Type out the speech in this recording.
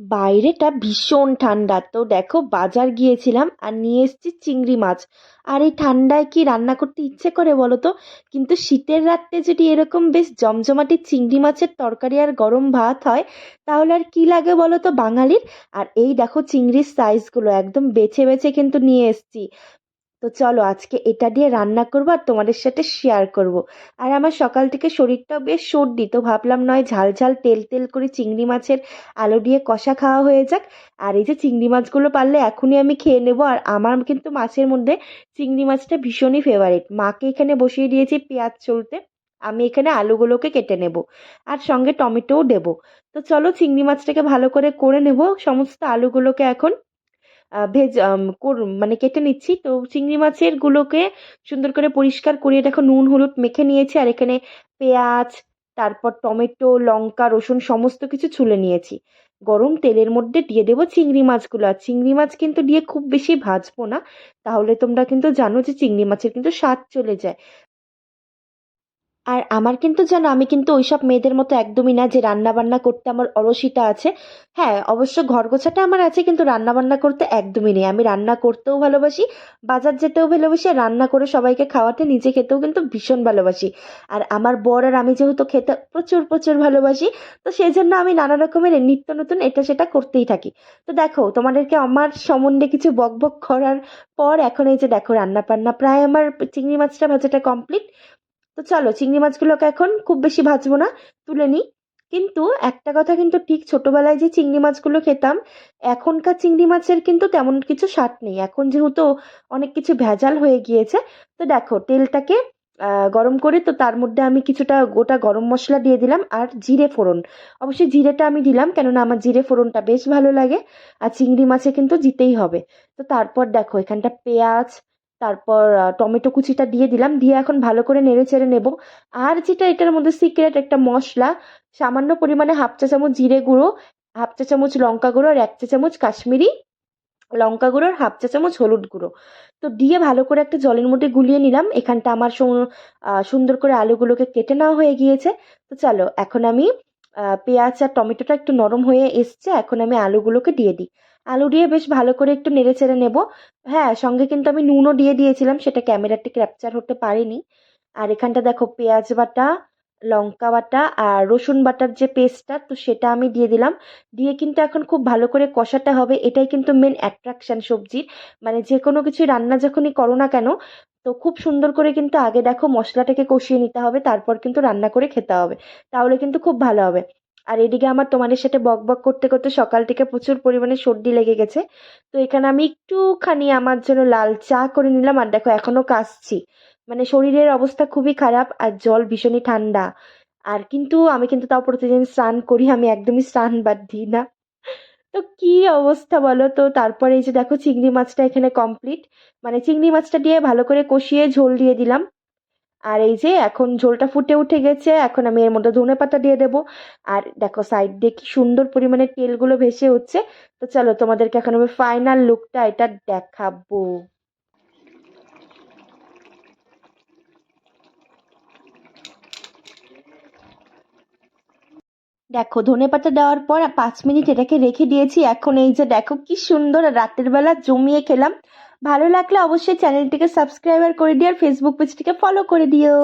বাইরেটা ভীষণ ঠান্ডা। তো দেখো, বাজার গিয়েছিলাম আর নিয়ে এসেছি চিংড়ি মাছ। আর এই ঠান্ডায় কি রান্না করতে ইচ্ছে করে বলো তো? কিন্তু শীতের রাত্রে যদি এরকম বেশ জমজমাটি চিংড়ি মাছের তরকারি আর গরম ভাত হয়, তাহলে আর কি লাগে বলো তো বাঙালির? আর এই দেখো চিংড়ির সাইজগুলো একদম বেছে বেছে কিন্তু নিয়ে এসেছি। তো চলো আজকে এটা দিয়ে রান্না করব আর তোমাদের সাথে শেয়ার করব। আর আমার সকাল থেকে শরীরটাও বেশ সর্দি, তো ভাবলাম নয় ঝাল ঝাল তেল তেল করে চিংড়ি মাছের আলু দিয়ে কষা খাওয়া হয়ে যাক। আর এই যে চিংড়ি মাছগুলো পারলে এখনই আমি খেয়ে নেব। আর আমার কিন্তু মাছের মধ্যে চিংড়ি মাছটা ভীষণই ফেভারিট মাকে এখানে বসিয়ে দিয়েছি পেঁয়াজ চলতে। আমি এখানে আলুগুলোকে কেটে নেব। আর সঙ্গে টমেটোও দেবো। তো চলো চিংড়ি মাছটাকে ভালো করে করে নেব। সমস্ত আলুগুলোকে এখন ভেজ মানে কেটে নিচ্ছি। তো চিংড়ি মাছের গুলোকে সুন্দর করে পরিষ্কার করে দেখো নুন, হলুদ মেখে নিয়েছি, আর এখানে পেঁয়াজ, তারপর টমেটো, লঙ্কা, রসুন সমস্ত কিছু ছুলে নিয়েছি। গরম তেলের মধ্যে দিয়ে দেবো চিংড়ি মাছগুলো। আর চিংড়ি মাছ কিন্তু দিয়ে খুব বেশি ভাজবো না। তাহলে তোমরা কিন্তু জানো যে চিংড়ি মাছের কিন্তু স্বাদ চলে যায়। আর আমার কিন্তু জানো আমি কিন্তু ওইসব মেয়েদের মতো একদমই না যে রান্না বান্না করতে আমার অলসিতা আছে। হ্যাঁ অবশ্য ঘর গোছাটা আমার আছে, কিন্তু রান্না বান্না করতে একদমই নেই। আমি রান্না করতেও ভালোবাসি, বাজার যেতেও ভালোবাসি, আর রান্না করে সবাইকে খাওয়াতে নিজে খেতেও কিন্তু ভীষণ ভালোবাসি। আর আমার বর আর আমি যেহেতু খেতে প্রচুর প্রচুর ভালোবাসি, তো সেই জন্য আমি নানা রকমের নিত্য নতুন এটা সেটা করতেই থাকি। তো দেখো, তোমাদেরকে আমার সম্বন্ধে কিছু বকবক করার পর এখন এই যে দেখো রান্না বান্না প্রায় আমার চিংড়ি মাছটা ভাজাটা কমপ্লিট। তো চলো, চিংড়ি মাছগুলোকে এখন খুব বেশি ভাজবো না, তুলে নিই। কিন্তু একটা কথা কিন্তু ঠিক, ছোটবেলায় যে চিংড়ি মাছগুলো খেতাম, এখনকার চিংড়ি মাছের কিন্তু তেমন কিছু স্বাদ নেই। এখন যেহেতু অনেক কিছু ভেজাল হয়ে গিয়েছে, তো দেখো, তেলটাকে গরম করে তো তার মধ্যে আমি কিছুটা গোটা গরম মশলা দিয়ে দিলাম আর জিরে ফোড়ন। অবশ্যই জিরেটা আমি দিলাম, কেননা আমার জিরে ফোড়নটা বেশ ভালো লাগে, আর চিংড়ি মাছে কিন্তু জিতেই হবে। তো তারপর দেখো, এখানটা পেঁয়াজ তারপর টমেটো কুচিটা দিয়ে দিলাম, দিয়ে এখন ভালো করে নেড়ে চেড়ে নেব। আর যেটা এটার মধ্যে সিক্রেট একটা মশলা, সামান্য পরিমাণে হাফ চা চামচ জিরে গুঁড়ো, হাফ চা চামচ লঙ্কা গুঁড়ো আর এক চা চামচ কাশ্মীরি লঙ্কা গুঁড়ো আর হাফ চা চামচ হলুদ গুঁড়ো। তো দিয়ে ভালো করে একটা জলের মধ্যে গুলিয়ে নিলাম। এখানটা আমার সুন্দর করে আলুগুলোকে কেটে নেওয়া হয়ে গিয়েছে। তো চলো, এখন আমি পেঁয়াজ আর টমেটোটা একটু নরম হয়ে এসছে। এখন আমি আলুগুলোকে দিয়ে দিই। আলু দিয়ে বেশ ভালো করে একটু নেড়ে চেড়ে নেব। হ্যাঁ সঙ্গে কিন্তু আমি নুনও দিয়ে দিয়েছিলাম, সেটা ক্যামেরাতে ক্যাপচার হতে পারেনি। আর এখানটা দেখো, পেঁয়াজ বাটা, লঙ্কা বাটা আর রসুন বাটার যে পেস্টটা, তো সেটা আমি দিয়ে দিলাম। দিয়ে কিন্তু এখন খুব ভালো করে কষাতে হবে, এটাই কিন্তু মেন অ্যাট্রাকশন সবজির। মানে যে কোনো কিছু রান্না যখনই করো না কেন, তো খুব সুন্দর করে কিন্তু আগে দেখো মশলাটাকে কষিয়ে নিতে হবে, তারপর কিন্তু রান্না করে খেতে হবে। তাহলে কিন্তু খুব ভালো হবে। আর এদিকে আমার তোমাদের সাথে বক বক করতে করতে সকাল থেকে প্রচুর পরিমাণে সর্দি লেগে গেছে। তো এখানে আমি একটুখানি আমার জন্য লাল চা করে নিলাম আর দেখো এখনও কাশছি। মানে শরীরের অবস্থা খুবই খারাপ আর জল ভীষণই ঠান্ডা। আর কিন্তু আমি কিন্তু তাও প্রতিদিন স্নান করি, আমি একদমই স্নান বাদ দিই না। তো কি অবস্থা বলো তো? তারপরে এই যে দেখো চিংড়ি মাছটা এখানে কমপ্লিট মানে চিংড়ি মাছটা দিয়ে ভালো করে কষিয়ে ঝোল দিয়ে দিলাম। আর এই যে এখন ঝোলটা ফুটে উঠে গেছে, এখন আমি এর মধ্যে ধনে পাতা দিয়ে দেবো। আর দেখো সাইড দিয়ে কি সুন্দর পরিমাণে তেলগুলো ভেসে উঠছে। তো চলো তোমাদেরকে এখন আমি ফাইনাল লুকটা এটা দেখাবো। দেখো ধনেপাতা দেওয়ার পর পাঁচ মিনিট এটাকে রেখে দিয়েছি। এখন এই যে দেখো কি সুন্দর রাতের বেলা জমিয়ে খেলাম। ভালো লাগলে অবশ্যই চ্যানেলটিকে সাবস্ক্রাইবার করে দিও আর ফেসবুক পেজটিকে ফলো করে দিও।